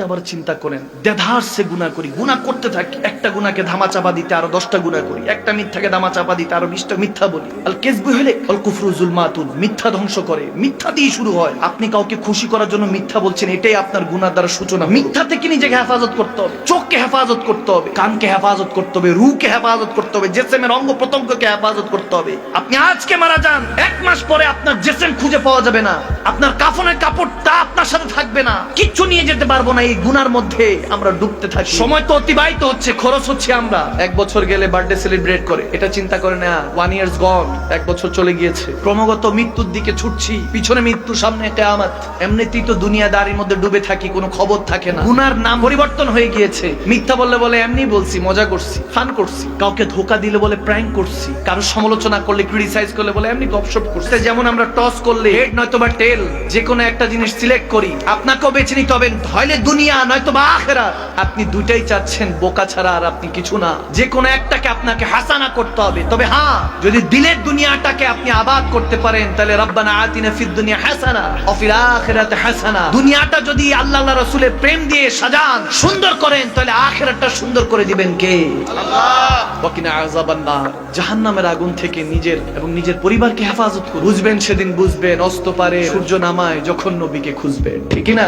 একটা বার চিন্তা করেন, দেধার সে গুণা করি। গুণা করতে থাকি, একটা গুণাকে ধামা চাপা দিতে, আরও দশটা গুণা করি। একটা মিথ্যাকে ধামা চাপা দিতে, আরও বিশটা মিথ্যা বলি। আল কেসবু হলে অল কুফরুজুল মাতুল মিথ্যা ধ্বংস করে। মিথ্যা দিয়ে শুরু হয়। আপনি কাউকে খুশি করার জন্য মিথ্যা বলছেন, এটাই আপনার গুণার দ্বারা সূচনা। মিথ্যা থেকে নিজেকে হেফাজত করতে হবে? চোখকে হেফাজত করতে হবে, কানকে হেফাজত করতে হবে রুকে হেফাজত করতে হবে, জেসেমের অঙ্গ প্রত্যঙ্গকে হেফাজত করতে হবে। আপনি আজকে মারা যান, এক মাস পরে আপনার জেসেম খুঁজে পাওয়া যাবে না। আপনার কাফনের কাপড়টা আপনার সাথে থাকবে না। কিচ্ছু নিয়ে যেতে পারব না এই গুনার মধ্যে আমরা ডুবতে থাকি। সময় তো অতিবাহিত হচ্ছে খরচ হচ্ছে আমরা। এক বছর গেলে বার্থডে সেলিব্রেট করে এটা চিন্তা করে না ওয়ান ইয়ার্স গন এক বছর চলে গিয়েছে। ক্রমাগত মৃত্যুর দিকে ছুটছি পিছনে মৃত্যু সামনে কেয়ামত। এমনিতেই তো দুনিয়া দুনিয়াদারির মধ্যে ডুবে থাকি কোনো খবর থাকে না। গুনার নাম পরিবর্তন হয়ে গিয়েছে। মিথ্যা বললে বলে এমনি বলছি মজা করছি ফান করছি। কাউকে ধোকা দিলে বলে প্র্যাঙ্ক করছি। কারও সমালোচনা করলে ক্রিটিসাইজ করলে বলে এমনি গপশপ করছি। যেমন আমরা টস করলে হেড নয়তো বা টেল যে কোনো একটা জিনিস সিলেক্ট করি, আপনাকেও বেছে নিতে হবে হইলে দুনিয়া, নয়তো বা আখেরা আপনি দুইটাই চাচ্ছেন, বোকা ছাড়া আর আপনি কিছু না। যে কোনো একটাকে আপনাকে হাসানা করতে হবে। তবে হ্যাঁ যদি দিলের দুনিয়াটাকে আপনি আবাদ করতে পারেন, তাহলে রব্বানা আতিনা ফিদ দুনিয়া হাসানা ওয়া ফিল আখিরাতি হাসানা। দুনিয়াটা যদি আল্লাহ আল্লাহ রাসূলের প্রেম দিয়ে সাজান, সুন্দর করেন, তাহলে আখিরাতটা সুন্দর করে দিবেন কে? আল্লাহ ওয়াকিনা আযাবান নার জাহান্নামের আগুন থেকে নিজের এবং নিজের পরিবারকে হেফাজত করুন। বুঝবেন সেদিন বুঝবেন, অস্ত পারে, সূর্য নামায়, যখন নবীকে খুঁজবে ঠিক না?